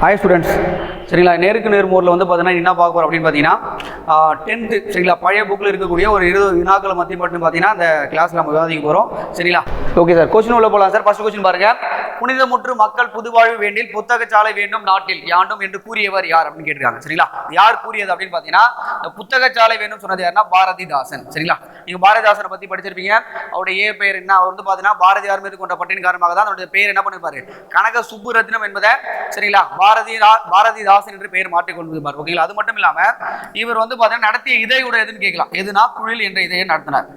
Hi students, சரிங்களா? நேருக்கு நேர் மோரில் வந்து பார்த்தீங்கன்னா என்ன பார்க்க போகிறோம் அப்படின்னு பார்த்தீங்கன்னா டென்த்து சரிங்களா? பழைய புக்கில் இருக்கக்கூடிய ஒரு இருபது வினாக்களை மத்தி மட்டும் பார்த்தீங்கன்னா அந்த கிளாஸில் நம்ம விவாதிக்க போகிறோம் சரிங்களா? ஓகே சார் கொஸ்டின் உள்ள போகலாம் சார் ஃபர்ஸ்ட் கொஸ்டின் பாருங்க. புனிதமுற்று மக்கள் புதுவாழ்வு வேண்டில் புத்தகச்சாலை வேண்டும் நாட்டில். யாண்டும் என்று கூறியவர் யார் அப்படின்னு கேட்டிருக்காங்க. சரிங்களா? யார் கூறியது அப்படின்னு பார்த்தீங்கன்னா இந்த புத்தகச்சாலை வேண்டும் சொன்னது யாருன்னா பாரதிதாசன். சரிங்களா? நீங்கள் பாரதிதாசனை பற்றி படிச்சிருப்பீங்க. அவருடைய ஏ பெயர் என்ன? அவர் வந்து பார்த்தீங்கன்னா பாரதியார் மீது கொண்ட பட்டின் காரணமாக தான் அவருடைய பெயர் என்ன பண்ணிருப்பாரு? கனக சுப்புரத்னம் என்பதை சரிங்களா? பாரதி பாரதிதாசன் என்று பெயர் மாற்றிக்கொண்டிருப்பார் ஓகேங்களா? அது மட்டும் இல்லாம இவர் வந்து பார்த்தீங்கன்னா நடத்திய இதயோட எதுன்னு கேட்கலாம். எதுனா குழில் என்ற இதையை நடத்தினார்.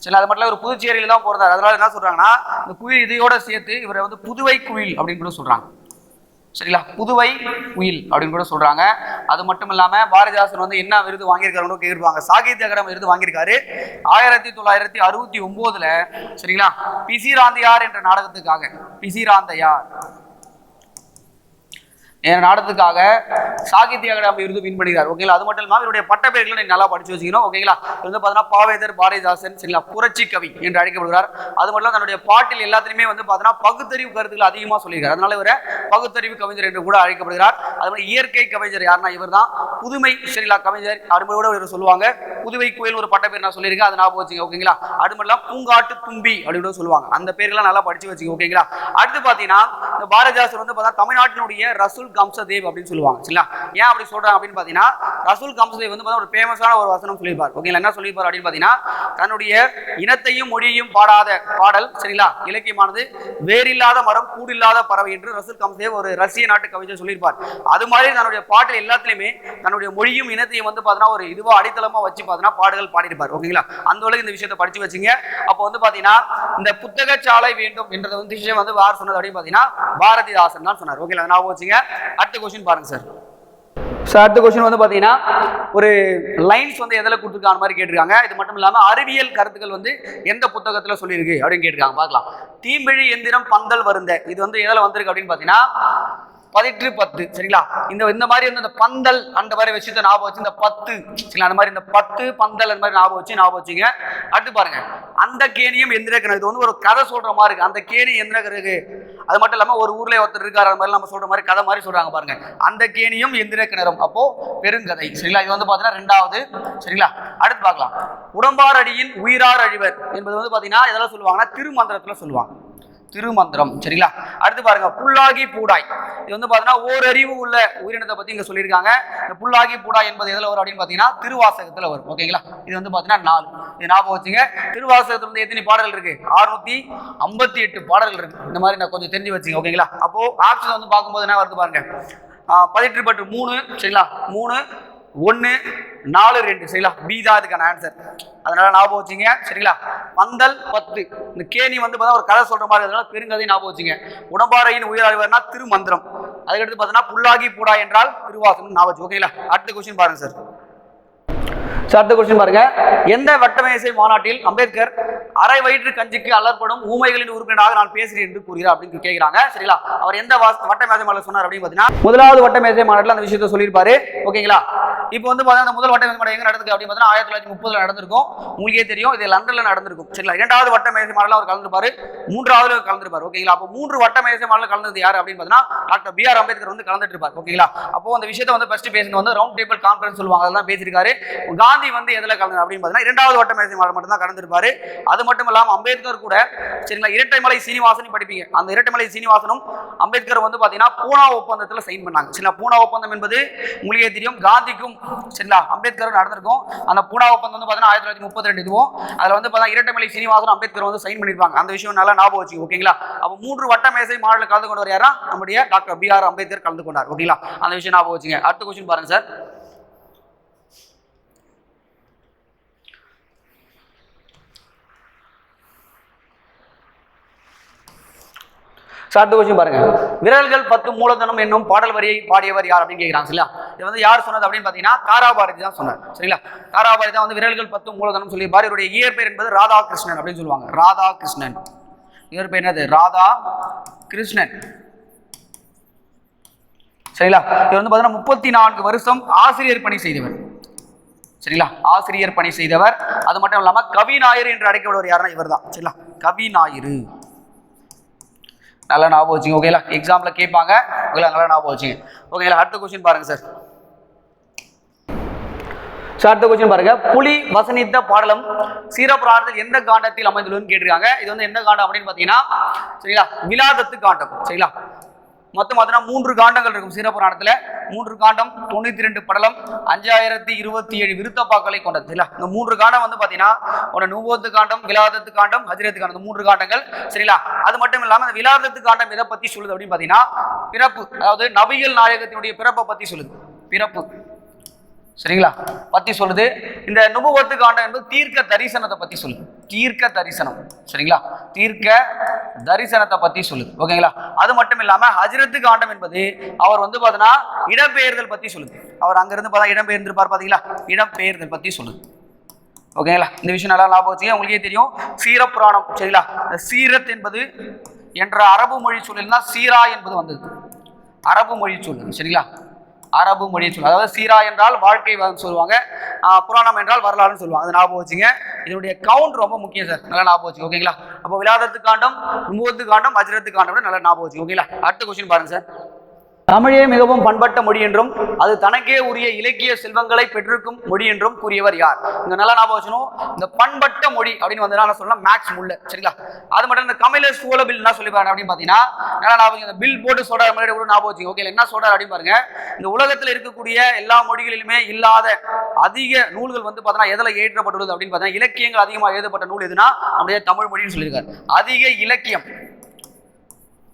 சரி அது மட்டும் ஒரு புதுச்சேரியில தான் பிறந்தார். அதனால என்ன சொல்றாங்கன்னா இந்த குயில் இதையோட சேர்த்து இவரை வந்து புதுவை குயில் அப்படின்னு கூட சொல்றாங்க. சரிங்களா? புதுவை குயில் அப்படின்னு கூட சொல்றாங்க. அது மட்டும் இல்லாம பாரதிதாசன் வந்து என்ன விருது வாங்கியிருக்காருன்னு கேட்பாங்க சாகித்ய அகாடமி விருது வாங்கியிருக்காரு. ஆயிரத்தி தொள்ளாயிரத்தி அறுபத்தி ஒன்பதுல சரிங்களா? பிசிராந்தையார் என்ற நாடகத்துக்காக பிசிராந்தையார். என் சாகித்ய அகாடமி விருது வின் பண்ணுகிறார் ஓகேங்களா? அது மட்டும் இல்லாமல் இவருடைய பட்ட நீங்கள் நல்லா படிச்சு வச்சுக்கணும். ஓகேங்களா? வந்து பார்த்தீங்கன்னா பாவேதர் பாரதிதாசன் சரிங்களா? புரட்சி கவி என்று அழைக்கப்படுகிறார். அது மட்டும் தன்னுடைய பாட்டில் எல்லாத்திலுமே வந்து பார்த்தீங்கன்னா பகுத்தறிவு கருத்துக்கள் அதிகமாக சொல்லியிருக்கார். அதனால இவரை பகுத்தறிவு கவிஞர் என்று கூட அழைக்கப்படுகிறார். அது மாதிரி இயற்கை கவிஞர் யாருன்னா இவர் தான் புதுமை சரிங்களா கவிஞர் அருமையோட இவர் சொல்லுவாங்க. புதுவை கோயில் ஒரு பட்ட பேர் நான் சொல்லியிருக்கேன். அதை ஞாபகம் வச்சுங்க ஓகேங்களா? அது மட்டும் பூங்காட்டு தும்பி அப்படின்னு சொல்லுவாங்க. அந்த பேர்லாம் நல்லா படிச்சு வச்சுங்க ஓகேங்களா? அடுத்து பார்த்தீங்கன்னா இந்த பாரதிதாசன் வந்து பார்த்தா தமிழ்நாட்டினுடைய ரசூல் கம்சதேவ் அப்படின்னு சொல்லுவாங்க சரிங்களா? ஏன் அப்படி சொல்றாங்க அப்படின்னு பார்த்தீங்கன்னா ரசூல் கம்சதேவ் வந்து பார்த்தா ஒரு ஃபேமஸான ஒரு வசனம் சொல்லியிருப்பார். ஓகேங்களா என்ன சொல்லியிருப்பார் அப்படின்னு பார்த்தீங்கன்னா தன்னுடைய இனத்தையும் மொழியையும் பாடாத பாடல் சரிங்களா? இலக்கியமானது வேறில்லாத மரம் கூடில்லாத பறவை என்று ரசூல் கம்சதேவ் ஒரு ரஷ்ய நாட்டு கவிஞர் சொல்லியிருப்பார். அது மாதிரி தன்னுடைய பாட்டில் எல்லாத்துலேயுமே தன்னுடைய மொழியும் இனத்தையும் வந்து பார்த்தீங்கன்னா ஒரு இதுவா அடித்தளமா வச்சு பார்த்தீங்கன்னா பாடல்கள் பாடியிருப்பார். ஓகேங்களா அந்த அளவுக்கு இந்த விஷயத்தை படிச்சு வச்சுங்க. அப்போ வந்து பார்த்தீங்கன்னா இந்த புத்தகச்சாலை வேண்டும் என்றது வந்து விஷயம் வந்து யார் சொன்னது அப்படின்னு பார்த்தீங்கன்னா பாரதிதாசன் தான் சொன்னார். ஓகேங்களா ஞாபகம் வச்சுங்க. அடுத்த கொஸ்டின் பாருங்க சார் சார் அடுத்த கொஸ்டின் வந்து பார்த்தீங்கன்னா ஒரு லைன்ஸ் வந்து எதில் கொடுத்துருக்காங்க மாதிரி கேட்டிருக்காங்க. இது மட்டும் இல்லாமல் அறிவியல் கருத்துக்கள் வந்து எந்த புத்தகத்தில் சொல்லியிருக்கு அப்படின்னு கேட்டிருக்காங்க. பார்க்கலாம். தீம்பிழி எந்திரம் பந்தல் வருந்த இது வந்து எதில் வந்திருக்கு அப்படின்னு பார்த்தீங்கன்னா பதிற்று பத்து சரிங்களா? இந்த இந்த மாதிரி வந்து இந்த பந்தல் அந்த மாதிரி விஷயத்தை ஞாபகம் வச்சு இந்த பத்து சரிங்களா? அந்த மாதிரி இந்த பத்து பந்தல் அந்த மாதிரி ஞாபகம் வச்சு ஞாபகம் வச்சுங்க. அடுத்து பாருங்க. அந்த கேணியும் எந்திர கிணறு இது வந்து ஒரு கதை சொல்ற மாதிரி இருக்கு. அந்த கேணி எந்திர கிணறு அது மட்டும் இல்லாம ஒரு ஊர்ல ஒருத்தர் இருக்காரு. அந்த மாதிரி நம்ம சொல்ற மாதிரி கதை மாதிரி சொல்றாங்க பாருங்க. அந்த கேணியும் எந்திர கிணறும் அப்போ பெருங்கதை சரிங்களா? இது வந்து பாத்தீங்கன்னா ரெண்டாவது சரிங்களா? அடுத்து பார்க்கலாம். உடம்பார் அடியின் உயிரார் அழிவர் என்பது வந்து பாத்தீங்கன்னா இதெல்லாம் சொல்லுவாங்கன்னா திருமந்திரத்துல சொல்லுவாங்க. திருமந்திரம். சரிங்களா? அடுத்து பாருங்க புல்லாகி பூடாய். இது வந்து பார்த்தீங்கன்னா ஓரறிவு உள்ள உயிரினத்தை பத்தி இங்க சொல்லியிருக்காங்க. இந்த புல்லாகி பூடாய் என்பது எதுல வரும் அப்படின்னு பார்த்தீங்கன்னா திருவாசகத்துல வரும். ஓகேங்களா? இது வந்து பாத்தீங்கன்னா நாலு. இது ஞாபகம் வச்சுங்க. திருவாசகத்துல வந்து எத்தனை பாடல்கள் இருக்கு? அறுநூத்தி ஐம்பத்தி எட்டு பாடல்கள் இருக்கு. இந்த மாதிரி நான் கொஞ்சம் தெரிஞ்சு வச்சுங்க ஓகேங்களா? அப்போ ஆப்ஷன் வந்து பார்க்கும்போது என்ன வருது பாருங்க. ஆஹ் பதினெட்டு பட்டு மூணு சரிங்களா? மூணு ஒன்று நாலு ரெண்டு. சரிங்களா? பி தான் இதுக்கான ஆன்சர் அதனால ஞாபகம் வச்சுங்க. சரிங்களா? பந்தல் பத்து. இந்த கேணி வந்து பார்த்தா ஒரு கதை சொல்ற மாதிரி அதனால் பெருங்கதை ஞாபகம் வச்சுங்க. உடம்பாறையின் உயிராழ்வர்னா திருமந்திரம். அதுக்கடுத்து பார்த்தீங்கன்னா புல்லாகி பூடா என்றால் திருவாசனம் ஞாபகம் வச்சு ஓகேங்களா? அடுத்த கொஸ்டின் பாருங்க சார் சார் அடுத்த கொஸ்டின் பாருங்க. எந்த வட்டமேசை மாநாட்டில் அம்பேத்கர் அரை வயிற்று கஞ்சிக்கு அலர்படும் ஊமைகளின் உறுப்பினராக நான் பேசுகிறேன் என்று கூறுகிறார் அப்படின்னு கேட்கிறாங்க. சரிங்களா? அவர் எந்த வாஸ்- வட்டமேசை மாநாட்டில் சொன்னார் அப்படின்னு பார்த்தீங்கன்னா முதலாவது வட்டமேசை மாநாட்டில் அந்த விஷயத்த சொல்லியிருப்பாரு. ஓகேங்களா? இப்போ வந்து பார்த்தீங்கன்னா முதல் வட்டமேசை மாநாடு எங்க நடந்துருக்கு அப்படின்னு பார்த்தீங்கன்னா ஆயிரத்தி தொள்ளாயிரத்தி முப்பதுல நடந்திருக்கும். உங்களுக்கே தெரியும் இது லண்டன்ல நடந்திருக்கும். சரிங்களா? இரண்டாவது வட்டமேசை மாநாட்டில் அவர் கலந்துருப்பாரு. மூன்றாவது கலந்துருப்பாரு. ஓகேங்களா அப்போ மூன்று வட்டமேசை மாநாட்டில் கலந்தது யார் அப்படின்னு பார்த்தீங்கன்னா டாக்டர் பி ஆர் அம்பேத்கர் வந்து கலந்துட்டு இருப்பார் ஓகேங்களா அப்போ அந்த விஷயத்தை வந்து ஃபர்ஸ்ட் பேசுங்க வந்து ரவுண்ட் டேபிள் கான்ஃபரன்ஸ் சொல்லுவாங்க. அதெல்லாம் பேசியிருக்காரு. காந்தி வந்து எதுல கலந்து அப்படின்னு பார்த்தீங்கன்னா இரண்டாவது வட்டமேசை மாநாடு மட்டும் தான் கலந்துருப்பாரு. அது மட்டும் இல்லாமல் அம்பேத்கர் கூட சரிங்களா? இரட்டைமலை சீனிவாசன் படிப்பீங்க. அந்த இரட்டைமலை சீனிவாசனும் அம்பேத்கர் வந்து பார்த்தீங்கன்னா பூனா ஒப்பந்தத்தில் சைன் பண்ணாங்க. சரிங்களா? பூனா ஒப்பந்தம் என்பது உங்களுக்கே தெரியும் காந்திக்கும் சரிங்களா? அம்பேத்கர் நடந்திருக்கும். அந்த பூனா ஒப்பந்தம் வந்து பார்த்தீங்கன்னா ஆயிரத்தி தொள்ளாயிரத்தி முப்பத்தி ரெண்டு இதுவும். அதில் வந்து பார்த்தா இரட்டைமலை சீனிவாசன் அம்பேத்கர் வந்து சைன் பண்ணியிருப்பாங்க. அந்த விஷயம் நல்லா ஞாபகம் வச்சு ஓகேங்களா? அப்போ மூன்று வட்ட மேசை மாடலில் கலந்து கொண்டவர் யாரா நம்முடைய டாக்டர் பி ஆர் அம்பேத்கர் கலந்து கொண்டார் ஓகேங்களா? அந்த விஷயம் ஞாபகம் வச்சுங்க அடுத்த கொஸ்டின் பாருங்க சார். சார் அடுத்த கொஸ்டின் பாருங்க. விரல்கள் பத்து மூலதனம் என்னும் பாடல் வரியை பாடியவர் யார் அப்படின்னு கேட்கிறாங்க சரிங்களா? இது வந்து யார் சொன்னது அப்படின்னு பார்த்தீங்கன்னா தாராபாரதி தான் சொன்னார் சரிங்களா? தாராபாரதி தான் வந்து விரல்கள் பத்து மூலதனம் சொல்லி இவருடைய இயற்பெயர் என்பது ராதாகிருஷ்ணன் அப்படின்னு சொல்லுவாங்க. ராதாகிருஷ்ணன். இயற்பெயர் என்னது? ராதா கிருஷ்ணன். சரிங்களா? இவர் வந்து பார்த்தீங்கன்னா முப்பத்தி நான்கு வருஷம் ஆசிரியர் பணி செய்தவர். சரிங்களா? ஆசிரியர் பணி செய்தவர். அது மட்டும் இல்லாமல் கவி ஞாயிறு என்று அழைக்கப்படுவர் யாருன்னா இவர் தான் சரிங்களா? கவி ஞாயிறு நல்லா ஞாபகம் வச்சுங்க ஓகேங்களா எக்ஸாமில் கேட்பாங்க ஓகேங்களா நல்லா ஞாபகம் வச்சுங்க. ஓகேங்களா அடுத்த கொஸ்டின் பாருங்க சார் ஸோ அடுத்த கொஸ்டின் பாருங்க. புலி வசனித்த பாடலம் சீரப்புராணத்தில் எந்த காண்டத்தில் அமைந்துள்ளதுன்னு கேட்டிருக்காங்க. இது வந்து எந்த காண்டம் அப்படின்னு பார்த்தீங்கன்னா சரிங்களா? விலாதத்து காண்டம் சரிங்களா? மொத்தம் பார்த்தீங்கன்னா மூன்று காண்டங்கள் இருக்கும் சீரப்புராணத்தில் மூன்று காண்டம் தொண்ணூற்றி ரெண்டு படலம் அஞ்சாயிரத்தி இருபத்தி ஏழு விருத்தப்பாக்களை கொண்டது. சரிங்களா இந்த மூன்று காண்டம் வந்து பார்த்தீங்கன்னா உன நுபோத்து காண்டம் விலாதத்து காண்டம் ஹஜரத்து காண்டம் மூன்று காண்டங்கள். சரிங்களா? அது மட்டும் இல்லாமல் அந்த விலாதத்து காண்டம் எதை பற்றி சொல்லுது அப்படின்னு பார்த்தீங்கன்னா பிறப்பு அதாவது நபிகள் நாயகத்தினுடைய பிறப்பை பற்றி சொல்லுது. பிறப்பு. சரிங்களா? பத்தி சொல்லுது. இந்த நுபுவத்து காண்டம் என்பது தீர்க்க தரிசனத்தை பத்தி சொல்லுது. தீர்க்க தரிசனம். சரிங்களா? தீர்க்க தரிசனத்தை பத்தி சொல்லுது ஓகேங்களா? அது மட்டும் இல்லாம ஹஜரத்து காண்டம் என்பது அவர் வந்து பார்த்தீங்கன்னா இடம்பெயர்தல் பத்தி சொல்லுது. அவர் அங்கிருந்து பார்த்தா இடம்பெயர்ந்திருப்பார் பாத்தீங்களா? இடம்பெயர்தல் பத்தி சொல்லுது ஓகேங்களா? இந்த விஷயம் நல்லா லாபம் வச்சுங்க உங்களுக்கே தெரியும். சீரப்புராணம். சரிங்களா? இந்த சீரத் என்பது என்ற அரபு மொழி சொல்லில் சீரா என்பது வந்தது. அரபு மொழி சூழல் சரிங்களா? அரபு மொழி சொல்லுவாங்க. அதாவது சீரா என்றால் வாழ்க்கை சொல்லுவாங்க. புராணம் என்றால் வரலாறுன்னு சொல்லுவாங்க. அது ஞாபகம் வச்சுங்க. இதனுடைய கவுண்ட் ரொம்ப முக்கியம் சார் நல்லா ஞாபகம் வச்சுங்க ஓகேங்களா அப்போ விலாதத்து காண்டம் முகத்து காண்டம் வஜ்ரத்து காண்டம் நல்லா ஞாபகம் வச்சுங்க ஓகேங்களா அடுத்த கொஸ்டின் பாருங்க சார் தமிழே மிகவும் பண்பட்ட மொழி என்றும் அது தனக்கே உரிய இலக்கிய செல்வங்களை பெற்றிருக்கும் மொழி என்றும் கூறியவர் யார்? இங்க நல்லா ஞாபகம் வச்சுக்கணும். இந்த பண்பட்ட மொழி அப்படின்னு வந்து நான் சொல்லலாம் மேக்ஸ் முள்ள சரிங்களா? அது மட்டும் இந்த கமில சோழ பில் என்ன சொல்லிப்பாங்க அப்படின்னு பார்த்தீங்கன்னா நல்லா ஞாபகம் இந்த பில் போட்டு சொல்றாரு மாதிரி கூட ஞாபகம் வச்சு ஓகே என்ன சொல்றாரு அப்படின்னு பாருங்க. இந்த உலகத்தில் இருக்கக்கூடிய எல்லா மொழிகளிலுமே இல்லாத அதிக நூல்கள் வந்து பார்த்தீங்கன்னா எதில் ஏற்றப்பட்டுள்ளது அப்படின்னு பார்த்தீங்கன்னா இலக்கியங்கள் அதிகமாக எழுதப்பட்ட நூல் எதுனா நம்முடைய தமிழ் மொழின்னு சொல்லியிருக்காரு. அதிக இலக்கியம்.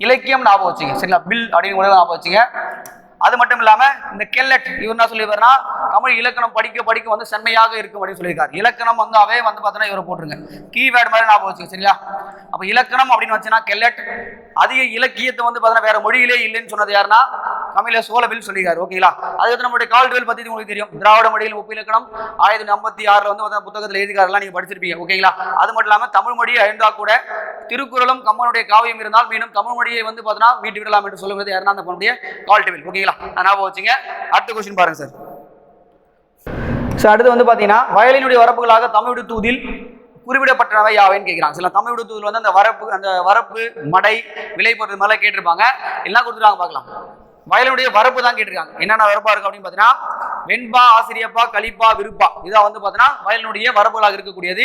இலக்கியம் ஞாபகம் வச்சுங்க. சரிங்களா? பில் அப்படின்னு கூட ஞாபகம் வச்சுங்க. அது மட்டும் இல்லாம இந்த கெல்லட் இவர் என்ன சொல்லியிருக்காருன்னா தமிழ் இலக்கணம் படிக்க படிக்க வந்து செம்மையாக இருக்கும் அப்படின்னு சொல்லியிருக்காரு. இலக்கணம் வந்து அவே வந்து பார்த்தோன்னா இவரை போட்டுருங்க கீவேர்டு மாதிரி ஞாபகம் வச்சுங்க சரிங்களா? அப்போ இலக்கணம் அப்படின்னு வச்சுன்னா கெல்லட் அதிக இலக்கியத்தை வந்து பார்த்தீங்கன்னா வேற மொழியிலே இல்லைன்னு சொன்னது யாருன்னா தமிழ சோழவில் சொல்லியிருக்காரு. ஓகேங்களா அதுக்கு நம்மளுடைய கால்டுவெல் பத்தி உங்களுக்கு தெரியும். திராவிட மொழியில் ஒப்பு இலக்கணம் ஆயிரத்தி ஐம்பத்தி ஆறுல வந்து புத்தகத்தில் எழுதிக்காரெல்லாம் நீங்க படிச்சிருப்பீங்க. ஓகேங்களா அது மட்டும் இல்லாம தமிழ் மொழியை அழிந்தா கூட திருக்குறளும் கம்மனுடைய காவியம் இருந்தால் மீண்டும் தமிழ் மொழியை வந்து பார்த்தீங்கன்னா மீட்டு விடலாம் என்று சொல்லுவது யாருன்னா அந்த நம்முடைய கால்டுவெல் ஓகேங்களா ஞாபகம் வச்சுங்க. அடுத்த கொஸ்டின் பாருங்க சார் சார் அடுத்து வந்து பார்த்தீங்கன்னா வயலினுடைய வரப்புகளாக தமிழ் தூதில் குறிப்பிடப்பட்டவை யாவைன்னு கேட்குறாங்க. சில தமிழ் தூதில் வந்து அந்த வரப்பு அந்த வரப்பு மடை விலை போடுறது மாதிரிலாம் கேட்டிருப்பாங்க. எல்லாம் கொடுத்துருவாங்க பார்க்கலாம். வயலினுடைய வரப்பு தான் கேட்டிருக்காங்க. என்னென்ன வரப்பா இருக்கு அப்படின்னு பார்த்தீங்கன்னா வெண்பா ஆசிரியப்பா கலிப்பா விருப்பா. இதான் வந்து பார்த்தீங்கன்னா வயலினுடைய வரப்புகளாக இருக்கக்கூடியது.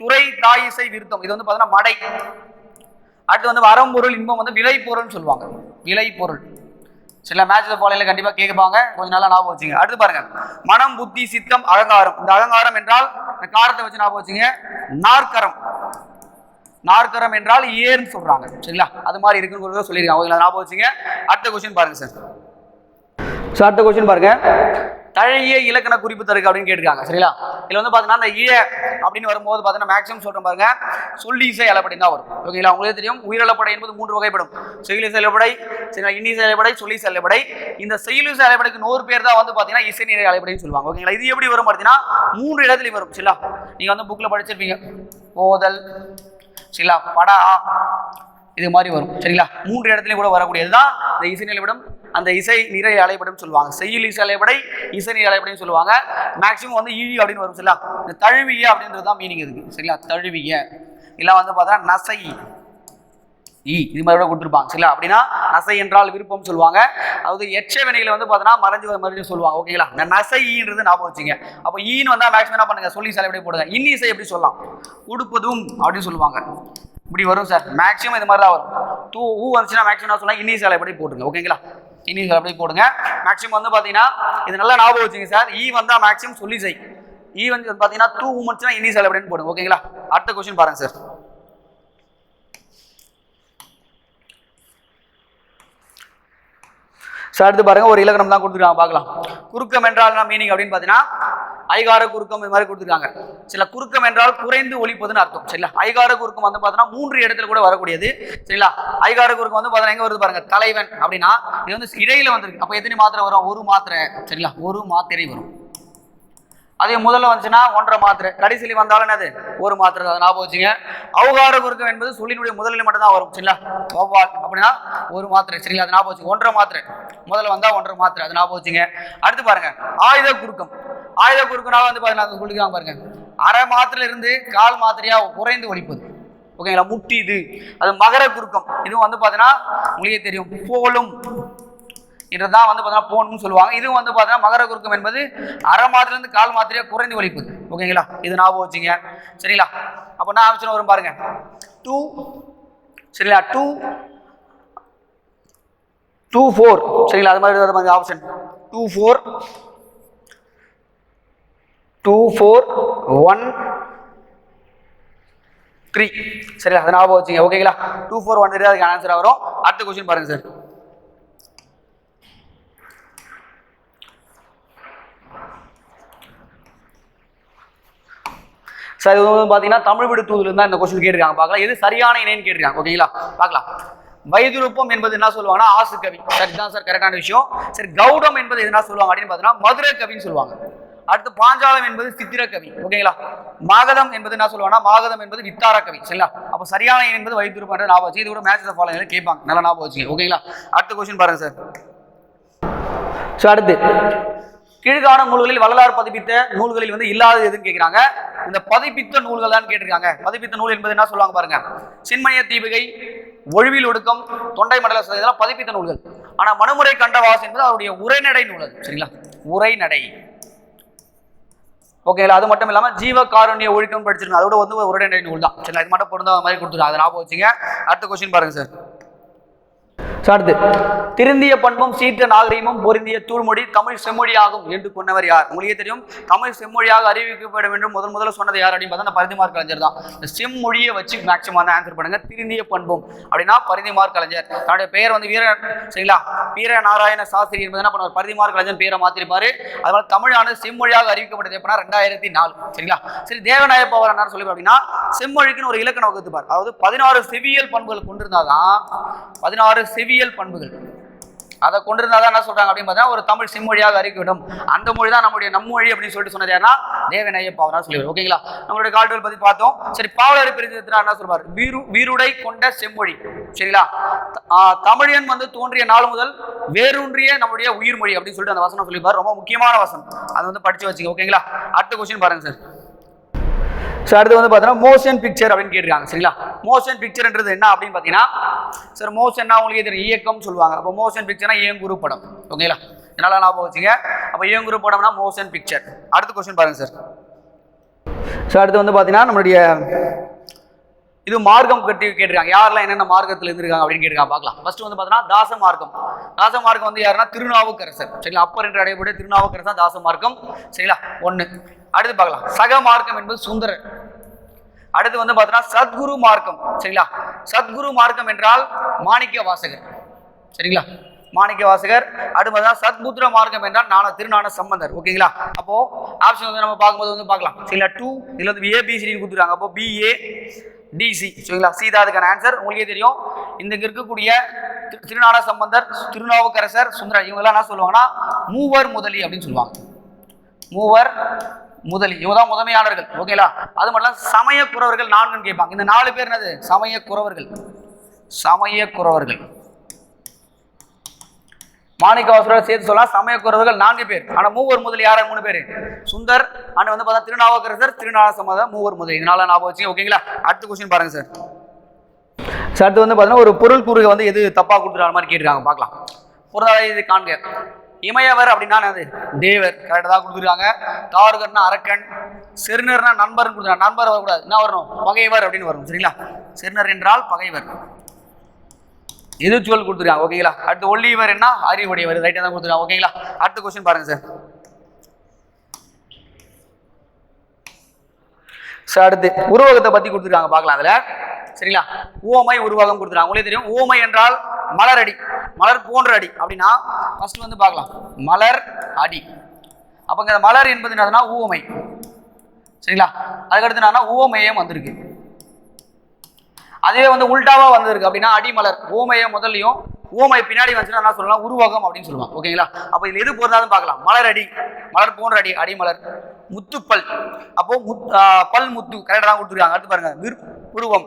துறை தாயிசை விருத்தம். இது வந்து பார்த்தீங்கன்னா மடை. அடுத்து வந்து வரம்பொருள் இன்பம் வந்து விலை பொருள்னு சொல்லுவாங்க. விலை பொருள். சில மேட்ச் போலையில கண்டிப்பாக கேட்பாங்க. கொஞ்சம் நல்லா ஞாபகம் வச்சுங்க. அடுத்து பாருங்க. மனம் புத்தி சித்தம் அகங்காரம். இந்த அகங்காரம் என்றால் இந்த காரத்தை வச்சு ஞாபகம் வச்சுங்க. நாற்கரம். நாற்கரம் என்றால் ஏர்னு சொல்றாங்க. சரிங்களா? அது மாதிரி இருக்குன்னு சொல்லியிருக்காங்க. ஓகேங்களா? ஞாபகம் வச்சுங்க. அடுத்த கொஸ்டின் பாருங்க சார் ஸோ அடுத்த கொஸ்டின் பாருங்க. தழைய இலக்கண குறிப்பு தருக்கு அப்படின்னு கேட்டிருக்காங்க. சரிங்களா? இதில் வந்து பார்த்தீங்கன்னா அந்த ஈழ அப்படின்னு வரும்போது பார்த்தீங்கன்னா மேக்ஸிமம் சொல்றேன் பாருங்க. சொல்லி இசை அலப்படை தான் வரும். ஓகேங்களா? உங்களுக்கு தெரியும். உயிரலப்படை என்பது மூன்று வகைப்படும். செயலிசை அலைப்படை சரிங்களா? இன்னி அலைப்படை சொல்லி அலைப்படை இந்த செயலிசை அலைப்படைக்கு நூறு பேர் தான் வந்து பார்த்தீங்கன்னா இசை நிறை அலைப்படைன்னு சொல்லுவாங்க. ஓகேங்களா? இது எப்படி வரும் பார்த்தீங்கன்னா மூன்று இடத்துலையும் வரும். சரிங்களா? நீங்கள் வந்து புக்கில் படிச்சிருப்பீங்க. ஓதல் சரிங்களா? படா. இது மாதிரி வரும். சரிங்களா? மூன்று இடத்துலையும் கூட வரக்கூடியது தான் இந்த இசை நிலைப்படம். அந்த இசை நிறை அலைப்படம் சொல்லுவாங்க. செய்யுள் இசை அலைப்படை இசை நிறை அலைப்படைன்னு சொல்லுவாங்க. மேக்ஸிமம் வந்து ஈழி அப்படின்னு வரும் சரிங்களா? இந்த தழுவிய அப்படின்றது தான் மீனிங் இருக்கு. சரிங்களா? தழுவிய. இல்லை வந்து பார்த்தா நசை. இ இது மாதிரி கூட கொடுத்துருப்பாங்க. சரிங்களா? அப்படின்னா நசை என்றால் விருப்பம் சொல்லுவாங்க. அதாவது எச்ச வினைகளை வந்து பார்த்தீங்கன்னா மறைஞ்சு மறைஞ்சு சொல்லுவாங்க. ஓகேங்களா இந்த நசை ஈன்றது ஞாபகம் வச்சுங்க. அப்போ ஈன்னு வந்தால் மேக்ஸிமம் என்ன பண்ணுங்க? சொல்லி சில எப்படி போடுங்க இன்னிசை எப்படி சொல்லலாம்? கொடுப்பதும் அப்படின்னு சொல்லுவாங்க. இப்படி வரும் சார். மேக்ஸிமம் இது மாதிரி தான் வரும். தூ ஊ வந்துச்சுன்னா மேக்ஸிமம் என்ன சொல்லலாம் இன்னி சில எப்படி போடுங்க. ஓகேங்களா இன்னி எப்படி போடுங்க. மேக்ஸிமம் வந்து பார்த்தீங்கன்னா இது நல்லா ஞாபகம் வச்சுங்க சார். ஈ வந்தால் மேக்ஸிமம் சொல்லி செய். ஈ வந்து பார்த்தீங்கன்னா தூ ஊ வந்துச்சுன்னா இன்னி சில எப்படின்னு போடுங்க. ஓகேங்களா அடுத்த கொஸ்டின் பாருங்க சார். ஸோ அடுத்து பாருங்க ஒரு இலக்கணம் தான் கொடுத்துருக்காங்க பார்க்கலாம். குறுக்கம் என்றால் என்ன மீனிங் அப்படின்னு பார்த்தீங்கன்னா ஐகார குறுக்கம் இது மாதிரி கொடுத்துருக்காங்க. சில குறுக்கம் என்றால் குறைந்து ஒழிப்பதுன்னு அர்த்தம். சரிங்களா? ஐகார குறுக்கம் வந்து பார்த்தீங்கன்னா மூன்று இடத்துல கூட வரக்கூடியது. சரிங்களா? ஐகார குறுக்கம் வந்து பார்த்தீங்கன்னா எங்கே வருது பாருங்க? தலைவன் அப்படின்னா இது வந்து இடையில வந்துருக்கு. அப்போ எத்தனை மாத்திரை வரும்? ஒரு மாத்திரை. சரிங்களா? ஒரு மாத்திரை வரும். அதே முதல்ல வந்துச்சுன்னா ஒன்றரை மாத்திரை. கடைசியில் வந்தாலும் என்னது? ஒரு மாத்திரை அதை ஞாபகம் வச்சுங்க. அவகார குறுக்கம் என்பது சொல்லினுடைய முதலில் மட்டும்தான் வரும். சரிங்களா? வௌவால் அப்படின்னா ஒரு மாத்திரை. சரிங்களா? அது ஞாபகம் வச்சுங்க. ஒன்றரை மாத்திரை. முதல்ல வந்தால் ஒன்றரை மாத்திரை. அது ஞாபகம் வச்சுங்க. அடுத்து பாருங்க. ஆயுத குறுக்கம். ஆயுத குறுக்கனால வந்து பாருங்க சொல்லிக்கிறாங்க பாருங்க. அரை மாத்திரையில இருந்து கால் மாத்திரையா குறைந்து ஒழிப்பது. ஓகேங்களா? முட்டி இது அது மகர குறுக்கம். இதுவும் வந்து பார்த்தீங்கன்னா உங்களுக்கே தெரியும். போலும் இதுதான் வந்து பார்த்தீங்கன்னா போனும் சொல்லுவாங்க. இதுவும் வந்து பார்த்தீங்கன்னா மகர குறுக்கம் என்பது அரை மாத்திரையிலிருந்து கால் மாத்திரையாக குறைந்து ஒழிப்புது. ஓகேங்களா? இது ஞாபகம் வச்சுங்க. சரிங்களா? அப்போ நான் ஆப்ஷன் வரும் பாருங்க. டூ சரிங்களா? டூ டூ ஃபோர் சரிங்களா? அது மாதிரி அது மாதிரி option two four two four one three சரிங்களா? அதை ஞாபகம் வச்சுங்க. ஓகேங்களா? டூ ஃபோர் ஒன் த்ரீ அதுக்கு ஆன்சராக வரும். அடுத்த கொஸ்டின் பாருங்கள் சார் சார் இது வந்து பார்த்தீங்கன்னா தமிழ் விடு தூதுல தான் இந்த கொஸ்டின் கேட்டிருக்காங்க. பார்க்கலாம். எது சரியான இணைன்னு கேட்டிருக்காங்க. ஓகேங்களா பார்க்கலாம். வைதுருப்பம் என்பது என்ன சொல்லுவாங்கன்னா? ஆசு கவி. சரி தான் சார் கரெக்டான விஷயம். சரி கௌடம் என்பது என்ன சொல்லுவாங்க? அப்படின்னு பார்த்தீங்கன்னா மதுரை கவின்னு சொல்லுவாங்க. அடுத்து பாஞ்சாலம் என்பது சித்திர கவி. ஓகேங்களா மாகதம் என்பது என்ன சொல்லுவாங்கன்னா? மாகதம் என்பது வித்தார கவி. சரிங்களா? அப்போ சரியான இணை என்பது வைத்திருப்பம் ஞாபகம் வச்சு இது கூட மேட்ச் ஃபாலோ கேட்பாங்க. நல்லா ஞாபகம் வச்சுங்க. ஓகேங்களா அடுத்த கொஸ்டின் பாருங்க சார் ஸோ அடுத்து. கீழ்காணும் நூல்களில் வள்ளலார் பதிப்பித்த நூல்களில் வந்து இல்லாதது எதுன்னு கேட்குறாங்க இந்த பதிப்பித்த நூல்கள் தான் கேட்டிருக்காங்க. பதிப்பித்த நூல் என்பது என்ன சொல்லுவாங்க பாருங்க. சின்மய தீபிகை ஒழிவில் ஒடுக்கம் தொண்டை மண்டல இதெல்லாம் பதிப்பித்த நூல்கள். ஆனால் மனுமுறை கண்டவாஸ் என்பது அவருடைய உரைநடை நூல் அது சரிங்களா? உரைநடை. ஓகேங்களா அது மட்டும் இல்லாமல் ஜீவ காருண்ய ஒழுக்கம் படிச்சிருக்கோம் அதோட வந்து ஒரு உரைநடை நூல் தான் சரி இது மட்டும் பொருந்தாத மாதிரி கொடுத்துருக்காங்க. அதை ஞாபகம் வச்சுங்க அடுத்த கொஸ்டின் பாருங்க சார் அடுத்து திருந்திய பண்பும் சீற்ற நாகரீகமும் பொருந்திய தூள்மொழி தமிழ் செம்மொழி ஆகும் என்று கொண்டவர் யார்? உங்களுக்கே தெரியும் தமிழ் செம்மொழியாக அறிவிக்கப்பட வேண்டும். முதல் முதல்ல சொன்னது யார் அப்படின்னு பார்த்தா பரிதிமார் கலைஞர் தான். செம்மொழியை வச்சு மேக்ஸிமம் தான் ஆன்சர் பண்ணுங்க. திருந்திய பண்பும் அப்படின்னா பரிதிமார் கலைஞர். தன்னுடைய பெயர் வந்து வீர சரிங்களா? வீர நாராயண சாஸ்திரி என்பது என்ன பண்ணுவார்? பரிதிமார் கலைஞர் பேரை மாத்திருப்பாரு. அதனால தமிழானது செம்மொழியாக அறிவிக்கப்பட்டது எப்படின்னா ரெண்டாயிரத்தி நாலு. சரிங்களா? சரி தேவநாயப்பவர் என்ன சொல்லி அப்படின்னா செம்மொழிக்குன்னு ஒரு இலக்கணம் வகுத்துப்பார் அதாவது பதினாறு செவியல் பண்புகள் கொண்டிருந்தாதான் பதினாறு செவியல் பண்புகள். அதை கொண்டிருந்தாதான் என்ன சொல்றாங்க அப்படின்னு பார்த்தீங்கன்னா ஒரு தமிழ் செம்மொழியாக அறிக்கவிடும் அந்த மொழி தான் நம்முடைய நம்மொழி அப்படின்னு சொல்லிட்டு சொன்னது யாருன்னா தேவநேய பாவனா சொல்லிடுவார் ஓகேங்களா? நம்மளுடைய கால்டுவல் பத்தி பார்த்தோம். சரி பாவலர் பிரிஞ்சு என்ன சொல்வார் வீரு வீருடை கொண்ட செம்மொழி. சரிங்களா? தமிழன் வந்து தோன்றிய நாள் முதல் வேரூன்றிய நம்முடைய உயிர்மொழி அப்படின்னு சொல்லிட்டு அந்த வசனம் சொல்லியிருப்பார். ரொம்ப முக்கியமான வசனம். அதை வந்து படிச்சு வச்சுங்க ஓகேங்களா? அடுத்த கொஸ்டின் பாருங்க சார் ஸோ அடுத்து வந்து பார்த்தீங்கன்னா மோஷன் பிக்சர் அப்படின்னு கேட்டிருக்காங்க சரிங்களா? மோஷன் பிக்சர்ன்றது என்ன அப்படின்னு பார்த்தீங்கன்னா சார் மோஷன்னா உங்களுக்கு இது இயக்கம் சொல்லுவாங்க. அப்போ மோஷன் பிக்சர்னா ஏங்குரு படம் ஓகேங்களா என்னால் ஞாபகம் வச்சுங்க அப்போ ஏங்குரு படம்னா மோஷன் பிக்சர் அடுத்த கொஸ்டின் பாருங்க சார் ஸோ அடுத்து வந்து பார்த்தீங்கன்னா நம்மளுடைய இது மார்க்கம் கட்டி கேட்டிருக்காங்க. யாரெல்லாம் என்னென்ன மார்க்கத்தில் இருந்திருக்காங்க அப்படின்னு கேட்டிருக்காங்க பார்க்கலாம். ஃபர்ஸ்ட் வந்து பார்த்தீங்கன்னா தாச மார்க்கம் தாச மார்க்கம் வந்து யாருன்னா திருநாவுக்கரசர் சரிங்களா? அப்பர் என்று அடையக்கூடிய திருநாவுக்கரசர் தாச மார்க்கம் சரிங்களா? ஒன்று அடுத்து பார்க்கலாம். சக மார்க்கம் என்பது சுந்தரர். அடுத்து வந்து பார்த்தோன்னா சத்குரு மார்க்கம். சரிங்களா? சத்குரு மார்க்கம் என்றால் மாணிக்க வாசகர். சரிங்களா? மாணிக்க வாசகர். அடுத்து பார்த்தீங்கன்னா சத்புத்திர மார்க்கம் என்றால் நான திருநான சம்பந்தர். ஓகேங்களா? அப்போ ஆப்ஷன் வந்து நம்ம பார்க்கும்போது வந்து பார்க்கலாம். சரிங்களா? டூ இதில் வந்து ஏபிசிடின்னு கொடுத்துருக்காங்க. அப்போ பிஏ டிசி சரிங்களா? சீதா அதுக்கான ஆன்சர் உங்களுக்கே தெரியும். இந்த இருக்கக்கூடிய திரு- சம்பந்தர் திருநாவுக்கரசர் சுந்தரர் இவங்கெல்லாம் என்ன சொல்லுவாங்கன்னா மூவர் முதலி அப்படின்னு சொல்லுவாங்க. மூவர் முதலி இவங்க தான் முதன்மையானவர்கள் ஓகேங்களா அது மட்டும் சமய குறவர்கள் நான்குன்னு கேட்பாங்க. இந்த நாலு பேர் என்னது? சமய குறவர்கள் சமய குறவர்கள் மாணிக்கவாசரோட சேர்த்து சொல்லலாம். சமய குறவர்கள் நான்கு பேர். ஆனா மூவர் முதலி யார? மூணு பேர். சுந்தர் அண்ட் வந்து பார்த்தா திருநாவுக்கரசர் திருநாள சம்மதம் மூவர் முதலி. இதனால ஞாபகம் வச்சு ஓகேங்களா அடுத்த கொஸ்டின் பாருங்க சார் சார் அடுத்து வந்து பார்த்தீங்கன்னா ஒரு பொருள் கூறுக வந்து எது தப்பா கொடுத்துருக்காங்க மாதிரி கேட்டிருக்காங்க. பார்க்கலாம். பொருளாதார இது காண்க. இமயவர் அப்படின்னா என்னது? தேவர். கரெக்டாக தான் கொடுத்துருக்காங்க. தாருகர்னா அரக்கன் செருணர்னா நண்பர்னு கொடுத்துருக்காங்க. நண்பர் வரக்கூடாது. என்ன வரணும்? பகைவர் அப்படின்னு வரும் சரிங்களா? செருணர் என்றால் பகைவர். எதிர்ச்சொல் கொடுத்துருக்காங்க. ஓகேங்களா அடுத்து ஒல்லிவர் என்ன? அறிவுடையவர். ரைட்டாக தான் கொடுத்துருக்காங்க. ஓகேங்களா அடுத்த கொஸ்டின் பாருங்க சார் சார் அடுத்து உருவகத்தை பத்தி கொடுத்துருக்காங்க. பார்க்கலாம் அதுல. சரிங்களா? ஓமை உருவகம் கொடுத்துருக்காங்க. உங்களே தெரியும். ஓமை என்றால் மலர் அடி. மலர் போன்ற அடி. அப்படின்னா ஃபர்ஸ்ட் வந்து பார்க்கலாம். மலர் அடி. அப்போங்க இந்த மலர் என்பது என்னதுன்னா ஊமை. சரிங்களா? அதுக்கடுத்து என்னன்னா ஊமையம் வந்திருக்கு. அதுவே வந்து உல்டாவாக வந்திருக்கு. அப்படின்னா அடிமலர். ஊமைய முதல்லையும் ஊமை பின்னாடி வந்துச்சுன்னா என்ன சொல்லலாம்? உருவகம் அப்படின்னு சொல்லுவாங்க. ஓகேங்களா? அப்போ இதில் எது பொருந்தாலும் பார்க்கலாம். மலர் அடி. மலர் போன்ற அடி. அடிமலர். முத்துப்பல். அப்போ முத் பல் முத்து. கரெக்டாக தான் கொடுத்துருக்காங்க. அடுத்து பாருங்க. உருவம்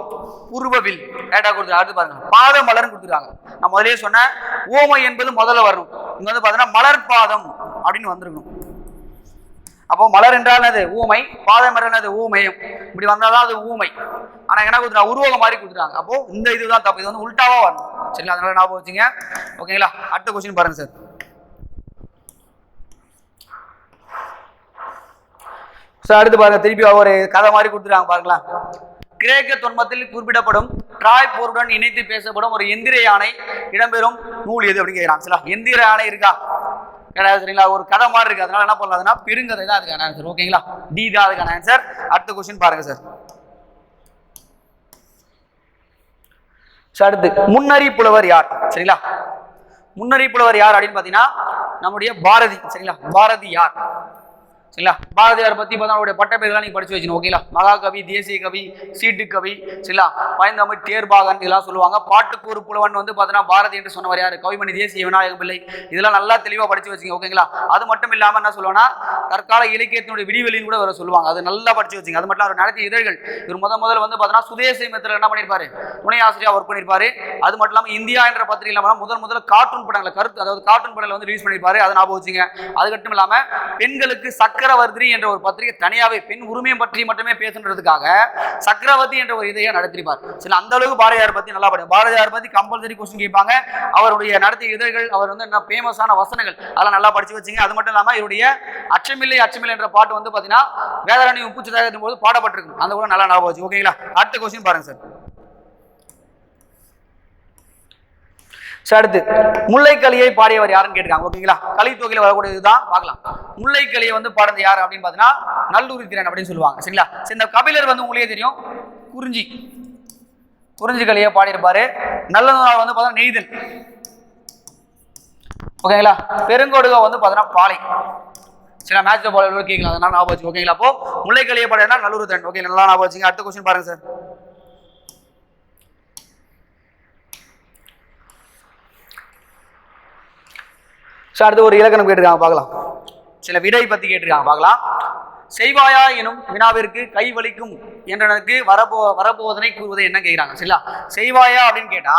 உருவவில் கரெக்டாக கொடுத்துருக்காங்க அடுத்து பாருங்க. பாதம் மலர்னு கொடுத்துருக்காங்க. நான் முதலே சொன்னேன் ஓமை என்பது முதல்ல வரணும் இங்க வந்து பார்த்தீங்கன்னா மலர் பாதம் அப்படின்னு வந்துருக்கணும் அப்போ மலர் என்றால் என்னது? ஊமை. பாதம் மரம் ஊமையும். இப்படி வந்தால்தான் அது ஊமை. ஆனா என்ன கொடுத்துறாங்க உருவகம் மாதிரி கொடுத்துருக்காங்க. அப்போ இந்த இதுதான் தப்பு. இது வந்து உல்ட்டாவாக வரணும் சரிங்களா? அதனால ஞாபகம் வச்சுங்க. ஓகேங்களா? அடுத்த கொஸ்டின் பாருங்க சார் சார் அடுத்து பாருங்க. திருப்பி ஒரு கதை மாதிரி கொடுத்துருக்காங்க பாருங்களா கிரேக்க தொன்மத்தில் குறிப்பிடப்படும் ட்ராய் போருடன் இணைத்து பேசப்படும் ஒரு எந்திர யானை இடம்பெறும் நூல் எது அப்படின்னு கேட்குறாங்க சரிங்களா? எந்திர யானை இருக்கா? கிடையாது சரிங்களா? ஒரு கதை மாதிரி இருக்கு. அதனால என்ன பண்ணலாம் பெருங்கதை தான் அதுக்கான ஆன்சர் ஓகேங்களா? டி தான் அதுக்கான ஆன்சர் அடுத்த கொஸ்டின் பாருங்க சார் சார் அடுத்து முன்னறி புலவர் யார்? சரிங்களா? முன்னறி புலவர் யார் அப்படின்னு பார்த்தீங்கன்னா நம்முடைய பாரதி. சரிங்களா? பாரதி யார்? சரிங்களா? பாரதியார் பத்தி பார்த்தா அவருடைய பட்டப்பேர்கள்லாம் நீங்க படிச்சு வச்சுக்கணும் ஓகேங்களா? மகாகவி தேசிய கவி சீட்டு கவி சரிங்களா? பயந்தமிழ் தேர்பாகன் இதெல்லாம் சொல்லுவாங்க. பாட்டுக்கு ஒரு புலவன் வந்து பார்த்தீங்கன்னா பாரதி என்று சொன்னவர் யாரு? கவிமணி தேசிய விநாயக பிள்ளை. இதெல்லாம் நல்லா தெளிவா படிச்சு வச்சுங்க ஓகேங்களா? அது மட்டும் இல்லாம என்ன சொல்லுவாங்கன்னா தற்கால இலக்கியத்தினுடைய விடிவெளின்னு கூட வர சொல்லுவாங்க. அது நல்லா படிச்சு வச்சுங்க அது மட்டும் அவர் நடத்திய இதழ்கள். இவர் முத முதல்ல வந்து பார்த்தீங்கன்னா சுதேசி மெத்தடில் என்ன பண்ணியிருப்பாரு துணை ஆசிரியர் ஒர்க் பண்ணியிருப்பாரு அது மட்டும் இல்லாமல் இந்தியா என்ற பத்திரிகையில் நம்ம முதல் முதல்ல கார்ட்டூன் படங்களை கருத்து அதாவது கார்ட்டூன் படங்களை வந்து ரிலீஸ் பண்ணியிருப்பாரு அதை ஞாபகம் வச்சுங்க. அது மட்டும் இல்லாமல் பெண்களுக்கு சட்ட சக்கரவர்த்தி என்ற ஒரு பத்திரிகை தனியாகவே பெண் உரிமையை பற்றி மட்டுமே பேசுன்றதுக்காக சக்கரவர்த்தி என்ற ஒரு இதையை நடத்திருப்பார். சரி அந்த அளவுக்கு பாரதியார் பற்றி நல்லா படிக்கும் பாரதியார் பற்றி கம்பல்சரி கொஸ்டின் கேட்பாங்க. அவருடைய நடத்திய இதழ்கள் அவர் வந்து என்ன ஃபேமஸான வசனங்கள் அதெல்லாம் நல்லா படிச்சு வச்சுங்க. அது மட்டும் இல்லாமல் இவருடைய அச்சமில்லை அச்சமில்லை என்ற பாட்டு வந்து பார்த்தீங்கன்னா வேதாரணி உப்பு போது பாடப்பட்டிருக்கும். அந்த கூட நல்லா ஞாபகம் வச்சு ஓகேங்களா அடுத்த கொஸ்டின் பாருங்க சார் சரி அடுத்து. முல்லைக்கலியை பாடியவர் யாருன்னு கேட்டிருக்காங்க ஓகேங்களா? கலித்தொகையில் வரக்கூடிய இதுதான் பார்க்கலாம். முல்லைக்கலியை வந்து பாடுறது யார் அப்படின்னு பார்த்தீங்கன்னா நல்லூரி அப்படின்னு சொல்லுவாங்க சரிங்களா? சரி இந்த கபிலர் வந்து உங்களுக்கே தெரியும் குறிஞ்சி. குறிஞ்சி கலியை பாடியிருப்பாரு. நல்ல நாள் வந்து பார்த்தீங்கன்னா நெய்தல். ஓகேங்களா? பெருங்கொடுகை வந்து பார்த்தீங்கன்னா பாலை. சரி மேட்ச் பால் கேட்கலாம் அதனால ஞாபகம் வச்சு ஓகேங்களா? அப்போ முல்லைக்கலியை பாடினா நல்லூர் திறன் ஓகே நல்லா ஞாபகம் வச்சுங்க அடுத்த கொஸ்டின் பாருங்க சார் ஸோ அடுத்து ஒரு இலக்கணம் கேட்டிருக்காங்க பார்க்கலாம். சில விடை பற்றி கேட்டிருக்காங்க பார்க்கலாம். செய்வாயா எனும் வினாவிற்கு கை வலிக்கும் என்றனக்கு வரபோ வரபோதனை கூறுவதை என்ன கேட்குறாங்க சரிங்களா? செய்வாயா அப்படின்னு கேட்டா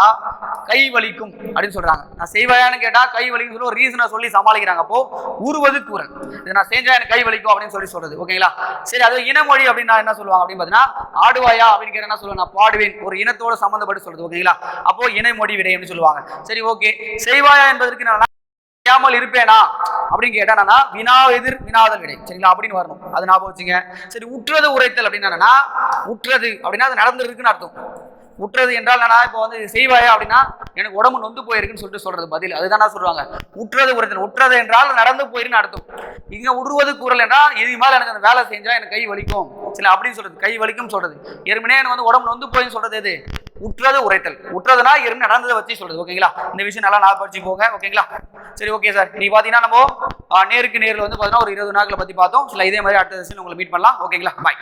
கை வலிக்கும் அப்படின்னு சொல்றாங்க. நான் செய்வாயான்னு கேட்டால் கை வலிக்கும் சொல்லி ஒரு ரீசனை சொல்லி சமாளிக்கிறாங்க. அப்போ உருவது கூறல். இது நான் செஞ்சா எனக்கு கை வலிக்கும் அப்படின்னு சொல்லி சொல்றது ஓகேங்களா? சரி அது இனமொழி அப்படின்னா என்ன சொல்லுவாங்க அப்படின்னு பார்த்தீங்கன்னா ஆடுவாயா அப்படின்னு கேட்டால் என்ன சொல்லுவேன் நான் பாடுவேன். ஒரு இனத்தோட சம்மந்தப்பட்டு சொல்றது ஓகேங்களா? அப்போ இனமொழி விடை அப்படின்னு சொல்லுவாங்க. சரி ஓகே. செய்வாயா என்பதற்கு நான் செய்யாமல் இருப்பேனா? அப்படின்னு கேட்டா என்னன்னா வினா எதிர் வினாதல் விடை சரிங்களா? அப்படின்னு வரணும். அது ஞாபகம் வச்சுங்க. சரி உற்றது உரைத்தல் அப்படின்னு என்னன்னா உற்றது அப்படின்னா அது நடந்திருக்குன்னு அர்த்தம். உற்றது என்றால் நான் இப்போ வந்து இது செய்வாயா அப்படின்னா எனக்கு உடம்பு நொந்து போயிருக்குன்னு சொல்லிட்டு சொல்றது பதில். அதுதான் சொல்லுவாங்க சொல்றாங்க உற்றது உரைத்தல் என்றால் நடந்து போயிருன்னு அர்த்தம். இங்கே உடுவது கூறல் என்றால் இது மேலே எனக்கு அந்த வேலை செஞ்சா எனக்கு கை வலிக்கும். சில அப்படின்னு சொல்றது கை வலிக்கும் சொல்றது. எருமனே எனக்கு வந்து உடம்பு நொந்து போயின்னு சொல்றது எது? உற்றது உரைத்தல். உற்றதுனா எருமை நடந்ததை வச்சு சொல்றது. ஓகேங்களா இந்த விஷயம் நல்லா நான் படிச்சுக்கோங்க ஓகேங்களா சரி ஓகே சார் நீ பார்த்தீங்கன்னா நம்ம நேருக்கு நேரில் வந்து பார்த்தீங்கன்னா ஒரு இருபது நாட்களை பற்றி பார்த்தோம். சில இதே மாதிரி அடுத்த செஷன் உங்களை மீட் பண்ணலாம். ஓகேங்களா பாய்